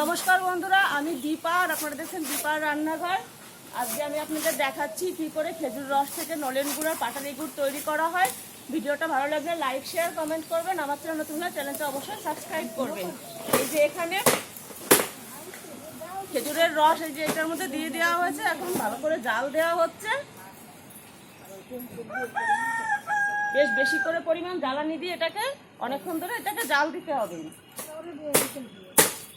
নমস্কার বন্ধুরা, আমি দীপা আর আপনারা দেখছেন দীপার রান্নাঘর। আজকে আমি আপনাদের দেখাচ্ছি কী করে খেজুর রস থেকে নলেন গুঁড়ো আর পাটালি গুড় তৈরি করা হয়। ভিডিওটা ভালো লাগলে লাইক শেয়ার কমেন্ট করবেন। আমার চ্যানেল নতুন চ্যানেলটা অবশ্যই সাবস্ক্রাইব করবেন। এই যে এখানে খেজুরের রস, এই যে এটার মধ্যে দিয়ে দেওয়া হয়েছে। এখন ভালো করে জাল দেওয়া হচ্ছে। বেশ বেশি করে পরিমাণ জ্বালানি দিয়ে এটাকে অনেকক্ষণ ধরে এটাকে জাল দিতে হবে।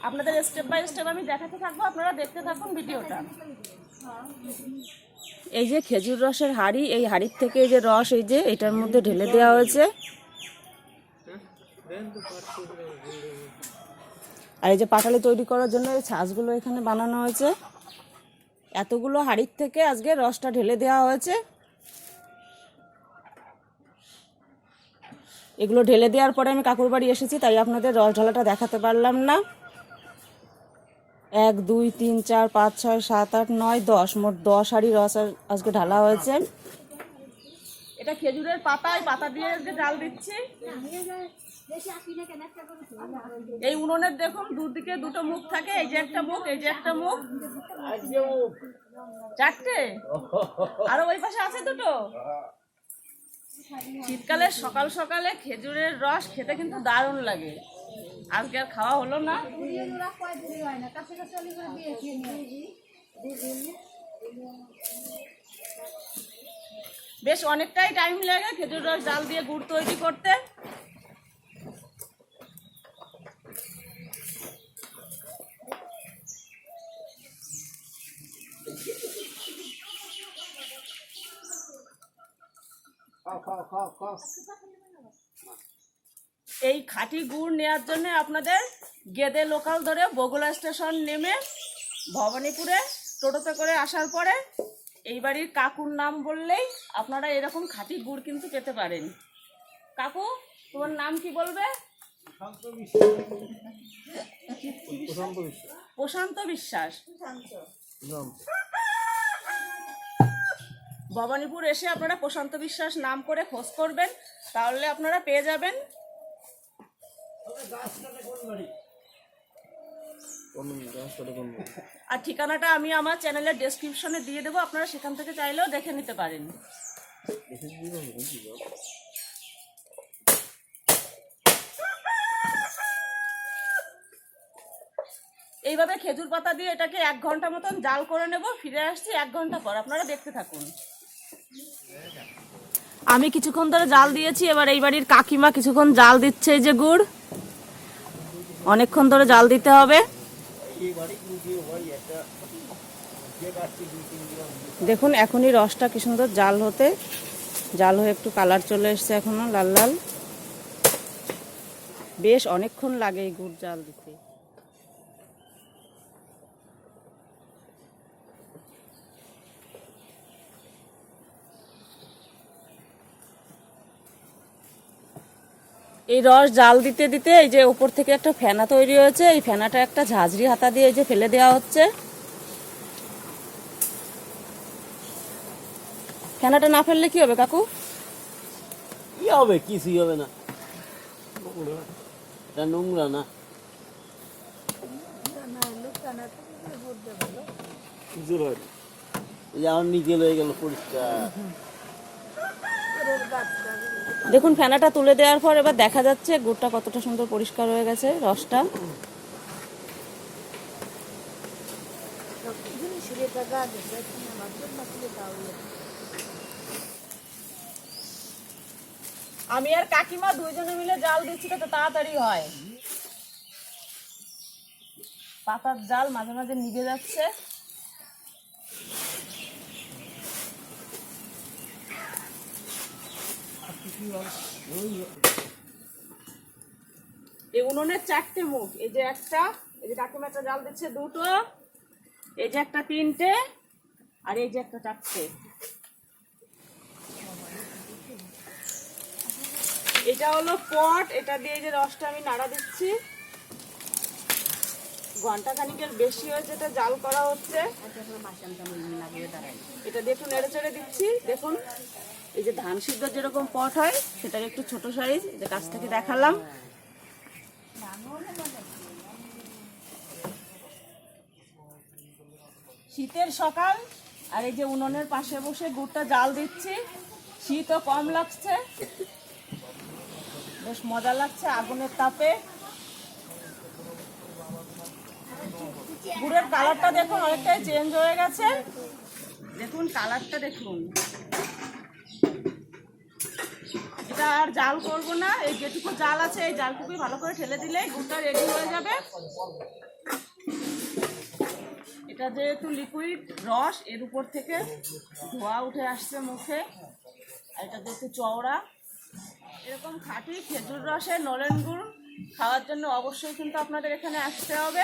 আপনাদের স্টেপ বাই স্টেপ আমি দেখাতে থাকব, আপনারা দেখতে থাকুন ভিডিওটা। এই যে খেজুর রসের হাঁড়ি, এই হাঁড়ির থেকে এই যে রস এই যে, এটার মধ্যে ঢেলে দেওয়া হয়েছে। আর এই যে পাটালি তৈরি করার জন্য এই ছাঁচগুলো এখানে বানানো হয়েছে। এতগুলো হাঁড়ির থেকে আজকে রসটা ঢেলে দেওয়া হয়েছে। এগুলো ঢেলে দেওয়ার পরে আমি কাকুর বাড়ি এসেছি, তাই আপনাদের রস ঢালাটা দেখাতে পারলাম না। এক, দুই, তিন, চার, পাঁচ, ছয়, সাত, আট, নয়, দশ। মোট দশ হাঁড়ি রস আজকে ঢালা হয়েছে। এটা খেজুরের পাতায় পাতা দিয়ে আজকে জাল দিচ্ছি। এই উনুনের দেখুন, দুদিকে দুটো মুখ থাকে, এই যে একটা মুখ, এই যে একটা মুখ। চারটে? আরও ওই পাশে আছে দুটো? শীতকালে সকাল সকালে খেজুরের রস খেতে কিন্তু দারুণ লাগে। আজকে আর খাওয়া হলো না। বেশ অনেকটাই টাইম লাগে খেজুর রস জাল দিয়ে গুড় তৈরি করতে। এই খাঁটি গুড় নেওয়ার জন্য আপনাদের গেদে লোকাল ধরে বগুলা স্টেশন নেমে ভবানীপুরে টোটোতে করে আসার পরে এই বাড়ির কাকুর নাম বললেই আপনারা এরকম খাঁটি গুড় কিন্তু পেতে পারেন। কাকু তোমার নাম কি বলবে? প্রশান্ত বিশ্বাস। ভবানীপুর এসে আপনারা প্রশান্ত বিশ্বাস নাম করে খোঁজ করবেন তাহলে আপনারা পেয়ে যাবেন আর ঠিকানাটা আমি আমার চ্যানেলের ডেসক্রিপশনে দিয়ে দেবো আপনারা সেখান থেকে চাইলেও দেখে নিতে পারেন। এইভাবে খেজুর পাতা দিয়ে এটাকে এক ঘণ্টা মতন জাল করে নেব ফিরে আসছি এক ঘণ্টা পর। আপনারা দেখতে থাকুন। আমি কিছুক্ষণ ধরে জাল দিয়েছি এবার এই বাড়ির কাকিমা কিছুক্ষণ জাল দিচ্ছে এই যে গুড়। অনেকক্ষণ ধরে জাল দিতে হবে। দেখুন, এখনই রসটা কি সুন্দর জাল হতে, জাল হয়ে একটু কালার চলে এসছে এখনও লাল লাল। বেশ অনেকক্ষণ লাগে এই গুড় জাল দিতে। এই রস জাল দিতে দিতে এই যে উপর থেকে একটা ফেনা তৈরি হয়েছে এই ফেনাটা একটা ঝাঁঝরি হাতা দিয়ে এই যে ফেলে দেওয়া হচ্ছে। ফেনাটা না ফেললে কি হবে কাকু? কি হবে? কিছুই হবে না। এটা নোংরা না। জোর হয় না। এই যে আমার নিকেল হয়ে গেল পরিষ্কার। দেখুন, ফেনাটা তুলে দেওয়ার পর এবার দেখা যাচ্ছে গুড়টা কতটা সুন্দর পরিষ্কার হয়ে গেছে, রসটা। আমি আর কাকিমা দুইজনে মিলে জাল দিচ্ছি তো তাড়াতাড়ি হয়। পাতার জাল মাঝে মাঝে নিভে যাচ্ছে। এই উনুনের চারটে মুখ। এই যে একটা, এই যে কাকিমা একটা জাল দিচ্ছে দুটো, এই যে একটা তিনটে, আর এই যে একটা চারটে। এটা হলো পট, এটা দিয়ে যে রসটা আমি নাড়া দিচ্ছি। ঘণ্টা খানিকের বেশি হয়েছে এটা জাল করা হচ্ছে। এটা দিয়ে একটু নেড়ে চেড়ে দিচ্ছি, দেখুন। এই যে ধান সিদ্ধ যেরকম পট হয় সেটাকে একটু ছোট সাইজ যে কাছ থেকে দেখালাম। শীতের সকাল, আর এই যে উনুনের পাশে বসে গুড়টা জাল দিচ্ছি। শীতও কম লাগছে। বেশ মজা লাগছে আগুনের তাপে। গুড়ের কালারটা দেখুন, অনেকটাই চেঞ্জ হয়ে গেছে। দেখুন কালারটা দেখুন। এটা আর জাল করব না। এই যেটুকু জাল আছে, এই জালটুকুই ভালো করে ঠেলে দিলে গুড়টা রেডি হয়ে যাবে। এটা যেহেতু লিকুইড রস, এর উপর থেকে ধোয়া উঠে আসছে মুখে। এটা যেহেতু চওড়া, এরকম খাঁটি খেজুর রসে নলেন গুড় খাওয়ার জন্য অবশ্যই কিন্তু আপনাদের এখানে আসতে হবে।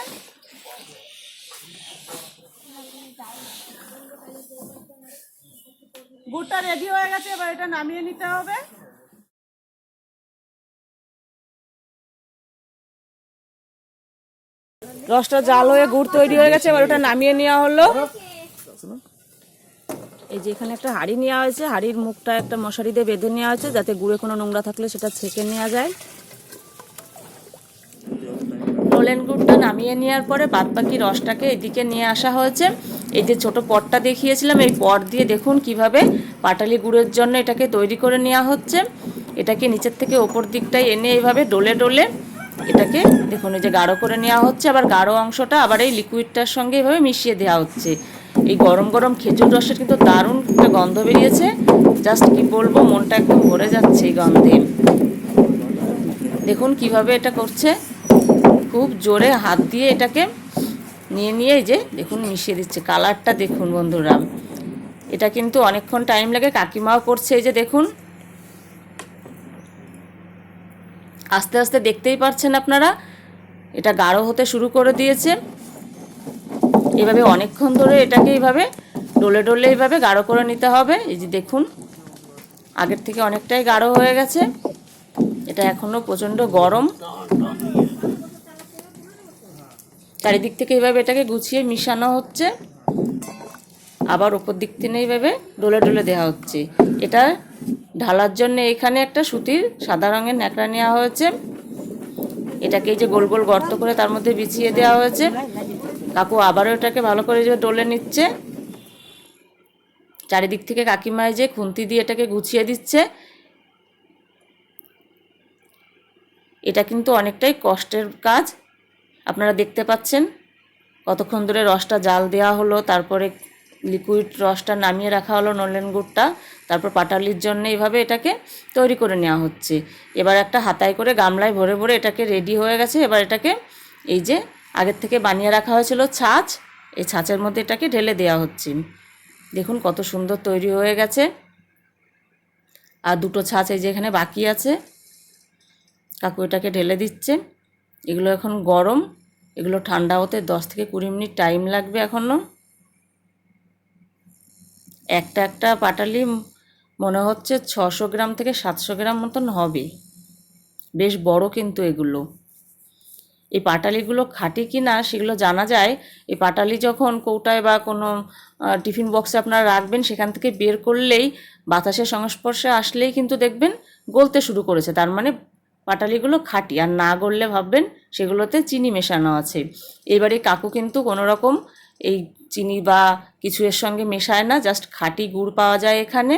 গুড়টা রেডি হয়ে গেছে, এবার এটা নামিয়ে নিতে হবে। রসটা জাল হয়ে গুড় তৈরি হয়ে গেছে, এবার ওটা নামিয়ে নেওয়া হলো। এই যে এখানে একটা হাঁড়ি নেওয়া হয়েছে, হাঁড়ির মুখটা একটা মশারি দিয়ে বেঁধে নেওয়া হয়েছে, যাতে গুড়ে কোনো নোংরা থাকলে সেটা ছেঁকে নেওয়া যায়। নলেন গুড়টা নামিয়ে নেওয়ার পরে বাদ বাকি রসটাকে এদিকে নিয়ে আসা হয়েছে। এই যে ছোট পটটা দেখিয়েছিলাম, এই পট দিয়ে দেখুন কীভাবে পাটালি গুড়ের জন্য এটাকে তৈরি করে নেওয়া হচ্ছে। এটাকে নিচের থেকে ওপর দিকটায় এনে এইভাবে ডোলে ডলে এটাকে দেখুন, এই যে গাঢ় করে নেওয়া হচ্ছে, আবার গাঢ় অংশটা আবার এই লিকুইডটার সঙ্গে এভাবে মিশিয়ে দেওয়া হচ্ছে। এই গরম গরম খেজুর রসের কিন্তু দারুণ একটা গন্ধ বেরিয়েছে। জাস্ট কি বলব, মনটা একদম ভরে যাচ্ছে এই গন্ধে। দেখুন কীভাবে এটা করছে। খুব জোরে হাত দিয়ে এটাকে নিয়ে নিয়ে যে দেখুন মিশিয়ে দিচ্ছে। কালারটা দেখুন বন্ধুরা। এটা কিন্তু অনেকক্ষণ টাইম লাগে, কাকিমাও করছে এই যে দেখুন। আস্তে আস্তে দেখতেই পারছেন আপনারা, এটা গাঢ় হতে শুরু করে দিয়েছে। এভাবে অনেকক্ষণ ধরে এটাকে এইভাবে ডোলে ডলে এইভাবে গাঢ় করে নিতে হবে। এই যে দেখুন, আগের থেকে অনেকটাই গাঢ় হয়ে গেছে। এটা এখনও প্রচণ্ড গরম। চারিদিক থেকে এইভাবে এটাকে গুছিয়ে মিশানো হচ্ছে। আবার ওপর দিক থেকে এইভাবে ডোলে ডলে দেওয়া হচ্ছে। এটা ঢালার জন্য এখানে একটা সুতির সাদা রঙের ন্যাকড়া নেওয়া হয়েছে। এটাকে এই যে গোল গোল গর্ত করে তার মধ্যে বিছিয়ে দেওয়া হয়েছে। কাকু আবারও এটাকে ভালো করে যে ডলে নিচ্ছে। চারিদিক থেকে কাকিমায় যে খুন্তি দিয়ে এটাকে গুছিয়ে দিচ্ছে। এটা কিন্তু অনেকটাই কষ্টের কাজ। আপনারা দেখতে পাচ্ছেন কতক্ষণ ধরে রসটা জাল দেওয়া হলো, তারপরে লিকুইড রসটা নামিয়ে রাখা হলো নলেন গুড়টা, তারপর পাটালির জন্য এইভাবে এটাকে তৈরি করে নেওয়া হচ্ছে। এবার একটা হাতায় করে গামলায় ভরে ভরে এটাকে রেডি হয়ে গেছে। এবার এটাকে এই যে আগের থেকে বানিয়ে রাখা হয়েছিল ছাঁচ, এই ছাঁচের মধ্যে এটাকে ঢেলে দেওয়া হচ্ছে। দেখুন কত সুন্দর তৈরি হয়ে গেছে। আর দুটো ছাঁচ এই যে এখানে বাকি আছে। কাকু এটাকে ঢেলে দিচ্ছে। এগুলো এখন গরম। এগুলো ঠান্ডা হতে দশ থেকে কুড়ি মিনিট টাইম লাগবে এখনও একটা একটা পাটালি মনে হচ্ছে ছশো গ্রাম থেকে সাতশো গ্রাম মতন হবে। বেশ বড় কিন্তু এগুলো। এই পাটালিগুলো খাঁটি কি না সেগুলো জানা যায়। এই পাটালি যখন কৌটায় বা কোনো টিফিন বক্সে আপনারা রাখবেন, সেখান থেকে বের করলেই বাতাসের সংস্পর্শে আসলেই কিন্তু দেখবেন গলতে শুরু করেছে। তার মানে পাটালিগুলো খাঁটি। আর না গললে ভাববেন সেগুলোতে চিনি মেশানো আছে। এবারে কাকু কিন্তু কোনো রকম এই চিনি বা কিছু এর সঙ্গে মেশায় না জাস্ট খাঁটি গুড় পাওয়া যায় এখানে।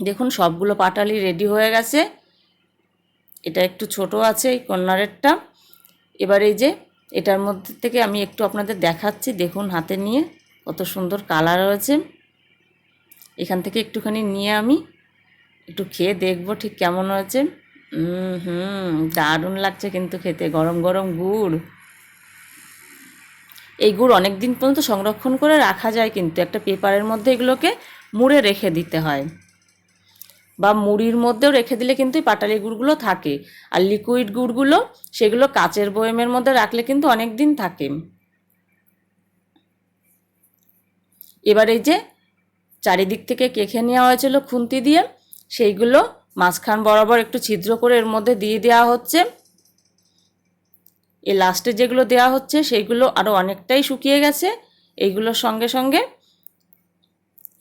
দেখুন, সবগুলো পাটালি রেডি হয়ে গেছে। এটা একটু ছোট আছে এই কর্নারেরটা। এবার এই যে, এটার মধ্যে থেকে আমি একটু আপনাদের দেখাচ্ছি। দেখুন, হাতে নিয়ে কত সুন্দর কালার হয়েছে। এখান থেকে একটুখানি নিয়ে আমি একটু খেয়ে দেখব ঠিক কেমন হয়েছে। হুম, দারুণ লাগছে কিন্তু খেতে। গরম গরম গুড়। এই গুড় অনেক দিন পর্যন্ত সংরক্ষণ করে রাখা যায় কিন্তু একটা পেপারের মধ্যে এগুলোকে মুড়ে রেখে দিতে হয়। বা মুড়ির মধ্যেও রেখে দিলে কিন্তু পাটালি গুড়গুলো থাকে। আর লিকুইড গুড়গুলো, সেগুলো কাচের বয়মের মধ্যে রাখলে কিন্তু অনেক দিন থাকে। এবার এই যে চারিদিক থেকে কেখে নেওয়া হয়েছিল খুন্তি দিয়ে, সেইগুলো মাঝখান বরাবর একটু ছিদ্র করে এর মধ্যে দিয়ে দেওয়া হচ্ছে। এই লাস্টে যেগুলো দেওয়া হচ্ছে সেইগুলো আরও অনেকটাই শুকিয়ে গেছে। এইগুলোর সঙ্গে সঙ্গে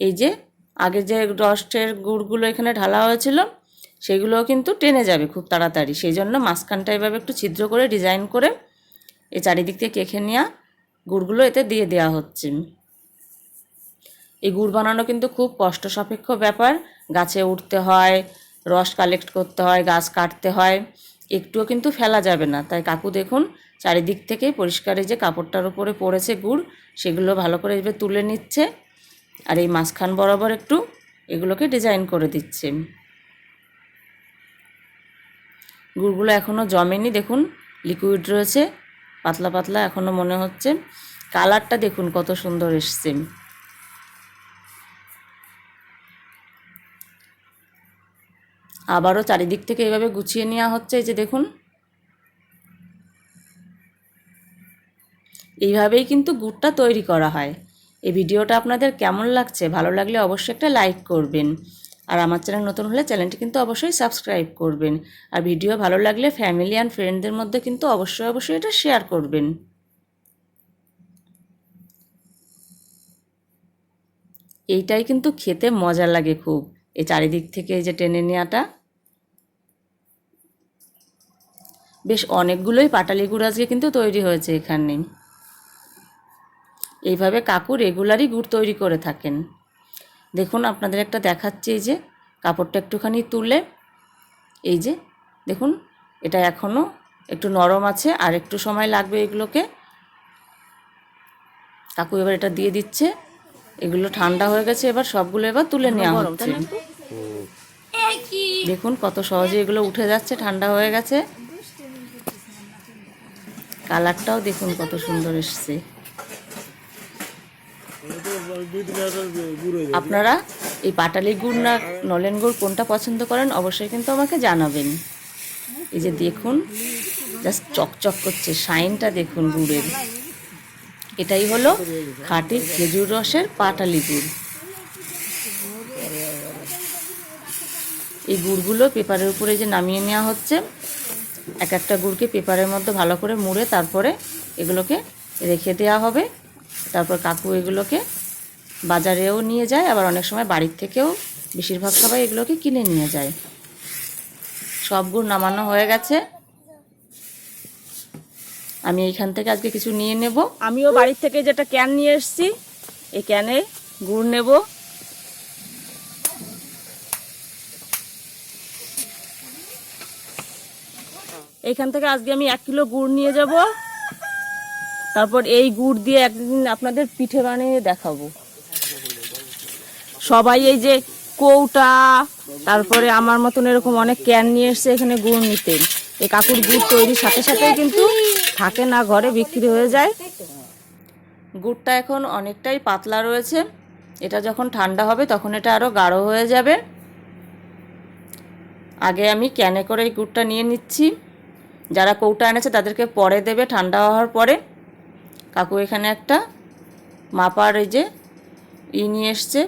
এই যে আগে যে রসের গুড়গুলো এখানে ঢালা হয়েছিল, সেগুলোও কিন্তু টেনে যাবে খুব তাড়াতাড়ি। সেই জন্য মাঝখানটা এভাবে একটু ছিদ্র করে ডিজাইন করে এই চারিদিক থেকে কেখে নেওয়া গুড়গুলো এতে দিয়ে দেওয়া হচ্ছে। এই গুড় বানানো কিন্তু খুব কষ্ট সাপেক্ষ ব্যাপার। গাছে উঠতে হয়, রস কালেক্ট করতে হয়, গাছ কাটতে হয়। একটুও কিন্তু ফেলা যাবে না। তাই কাকু দেখুন, চারিদিক থেকে পরিষ্কার যে কাপড়টার উপরে পড়েছে গুড়, সেগুলো ভালো করে এবার তুলে নিচ্ছে আর এই মাঝখান বরাবর একটু এগুলোকে ডিজাইন করে দিচ্ছে। গুড়গুলো এখনও জমেনি, দেখুন লিকুইড রয়েছে, পাতলা পাতলা এখনও মনে হচ্ছে। কালারটা দেখুন কত সুন্দর এসছে। আবারও চারিদিক থেকে এভাবে গুছিয়ে নেওয়া হচ্ছে, এই যে দেখুন। এইভাবেই কিন্তু গুড়টা তৈরি করা হয়। এই ভিডিওটা আপনাদের কেমন লাগছে, ভালো লাগলে অবশ্যই একটা লাইক করবেন। আর আমার চ্যানেল নতুন হলে চ্যানেলটি কিন্তু অবশ্যই সাবস্ক্রাইব করবেন। আর ভিডিও ভালো লাগলে ফ্যামিলি অ্যান্ড ফ্রেন্ডদের মধ্যে কিন্তু অবশ্যই অবশ্যই এটা শেয়ার করবেন। এইটাই কিন্তু খেতে মজা লাগে খুব। এই চারিদিক থেকে এই যে টেনে নেওয়াটা। বেশ অনেকগুলোই পাটালি গুড় আজকে কিন্তু তৈরি হয়েছে এখানে। এইভাবে কাকু রেগুলারই গুড় তৈরি করে থাকেন। দেখুন, আপনাদের একটা দেখাচ্ছি এই যে, কাপড়টা একটুখানি তুলে। এই যে, দেখুন, এটা এখনও একটু নরম আছে, আর একটু সময় লাগবে এগুলোকে। কাকু এবার এটা দিয়ে দিচ্ছে। এগুলো ঠান্ডা হয়ে গেছে এবার সবগুলো এবার তুলে নেওয়া হচ্ছে। দেখুন কত সহজে এগুলো উঠে যাচ্ছে ঠান্ডা হয়ে গেছে। কালারটাও দেখুন কত সুন্দর এসছে। আপনারা এই পাটালি গুড় না নলেন গুড় কোনটা পছন্দ করেন অবশ্যই কিন্তু আমাকে জানাবেন। এই যে দেখুন জাস্ট চকচক করছে শাইনটা দেখুন গুড়ের। এটাই হলো খাঁটি খেজুর রসের পাটালি গুড়। এই গুড়গুলো পেপারের উপরে যে নামিয়ে নেওয়া হচ্ছে, এক একটা গুড়কে পেপারের মধ্যে ভালো করে মুড়ে তারপরে এগুলোকে রেখে দেওয়া হবে। তারপর কাকু এগুলোকে বাজারেও নিয়ে যায়, আবার অনেক সময় বাড়ির থেকেও বেশিরভাগ সবাই এগুলোকে কিনে নিয়ে যায়। সব গুড় নামানো হয়ে গেছে। আমি এইখান থেকে আজকে কিছু নিয়ে নেব। আমিও বাড়ির থেকে যেটা ক্যান নিয়ে এসেছি, এই ক্যানে গুড় নেব। এইখান থেকে আজকে আমি এক কিলো গুড় নিয়ে যাব। তারপর এই গুড় দিয়ে একদিন আপনাদের পিঠে বানিয়ে দেখাবো। সবাই এই যে কৌটা, তারপরে আমার মতন এরকম অনেক ক্যান নিয়ে এসছে, এখানে গুড় নিতে এই কাকুর গুড় তৈরির সাথে সাথেই কিন্তু থাকে না, ঘরে বিক্রি হয়ে যায়। গুড়টা এখন অনেকটাই পাতলা রয়েছে। এটা যখন ঠান্ডা হবে তখন এটা আরও গাঢ় হয়ে যাবে। আগে আমি ক্যানে করে এই গুড়টা নিয়ে নিচ্ছি। যারা কৌটা এনেছে তাদেরকে পরে দেবে ঠান্ডা হওয়ার পরে। কাকু এখানে একটা মাপার এই যে ই নিয়ে এসছে।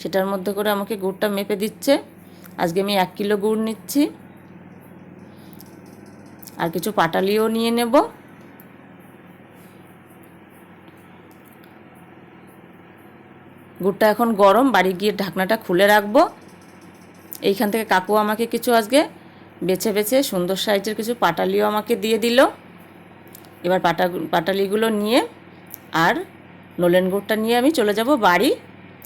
সেটার মধ্যে করে আমাকে গুড়টা মেপে দিচ্ছে। আজকে আমি এক কিলো গুড় নিচ্ছি। আর কিছু পাটালিও নিয়ে নেব। গুড়টা এখন গরম, বাড়ি গিয়ে ঢাকনাটা খুলে রাখব। এইখান থেকে কাকু আমাকে কিছু আজকে বেছে বেছে সুন্দর সাইজের কিছু পাটালিও আমাকে দিয়ে দিল। এবার পাটা, পাটালিগুলো নিয়ে আর নলেন গুড়টা নিয়ে আমি চলে যাব বাড়ি।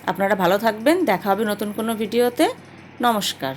আপনারা ভালো থাকবেন, দেখা হবে নতুন কোনো ভিডিওতে। নমস্কার।